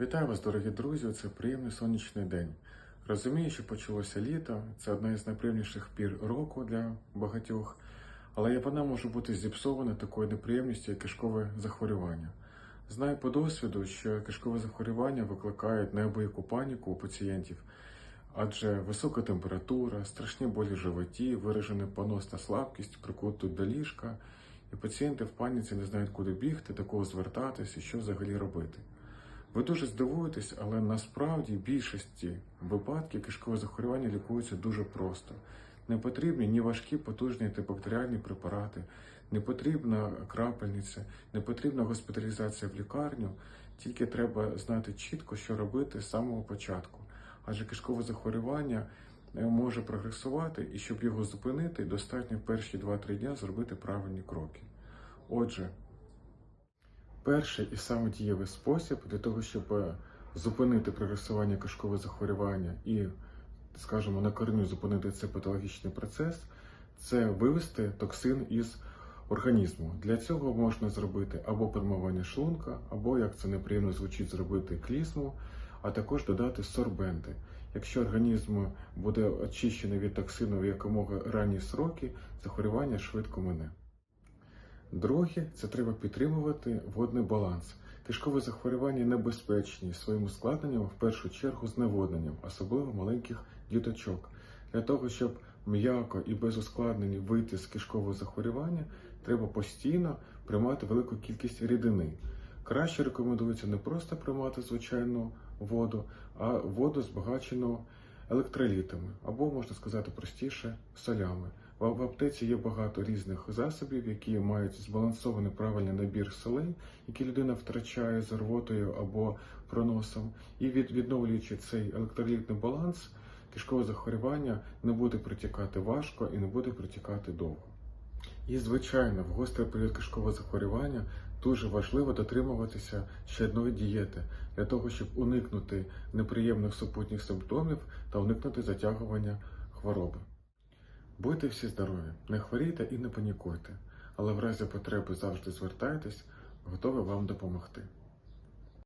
Вітаю вас, дорогі друзі! Це приємний сонячний день. Розумію, що почалося літо, це одна із найприємніших пір року для багатьох, але і вона може бути зіпсована такою неприємністю, як кишкове захворювання. Знаю по досвіду, що кишкове захворювання викликають неабияку паніку у пацієнтів, адже висока температура, страшні болі в животі, виражений понос та слабкість прикутують до ліжка, і пацієнти в паніці не знають, куди бігти, до кого звертатися і що взагалі робити. Ви дуже здивуєтесь, але насправді в більшості випадків кишкове захворювання лікується дуже просто. Не потрібні ні важкі потужні антибактеріальні препарати, не потрібна крапельниця, не потрібна госпіталізація в лікарню. Тільки треба знати чітко, що робити з самого початку. Адже кишкове захворювання е, може прогресувати, і щоб його зупинити, достатньо перші 2-3 дня зробити правильні кроки. Отже, Перший і саме дієвий спосіб для того, щоб е, зупинити прогресування кишкового захворювання і, скажімо, на кореню зупинити цей патологічний процес, це вивести токсин із організму. Для цього можна зробити або промивання шлунка, або, як це неприємно звучить, зробити клізму, а також додати сорбенти. Якщо організм буде очищений від токсину в якомога ранні сроки, захворювання швидко мине. Друге, це треба підтримувати водний баланс. Кишкові захворювання небезпечні своїм ускладненням, в першу чергу зневодненням, особливо маленьких діточок. Для того, щоб м'яко і без ускладнень вийти з кишкового захворювання, треба постійно приймати велику кількість рідини. Краще рекомендується не просто приймати звичайну воду, а воду збагачену електролітами, або, можна сказати простіше, солями. В аптеці є багато різних засобів, які мають збалансований правильний набір солей, які людина втрачає з рвотою або проносом. І від, відновлюючи цей електролітний баланс, кишкове захворювання не буде протікати важко і не буде протікати довго. І, звичайно, в гострий період кишкового захворювання дуже важливо дотримуватися ще одної дієти для того, щоб уникнути неприємних супутніх симптомів та уникнути затягування хвороби. Будьте всі здорові, не хворійте і не панікуйте, але в разі потреби завжди звертайтесь, готові вам допомогти.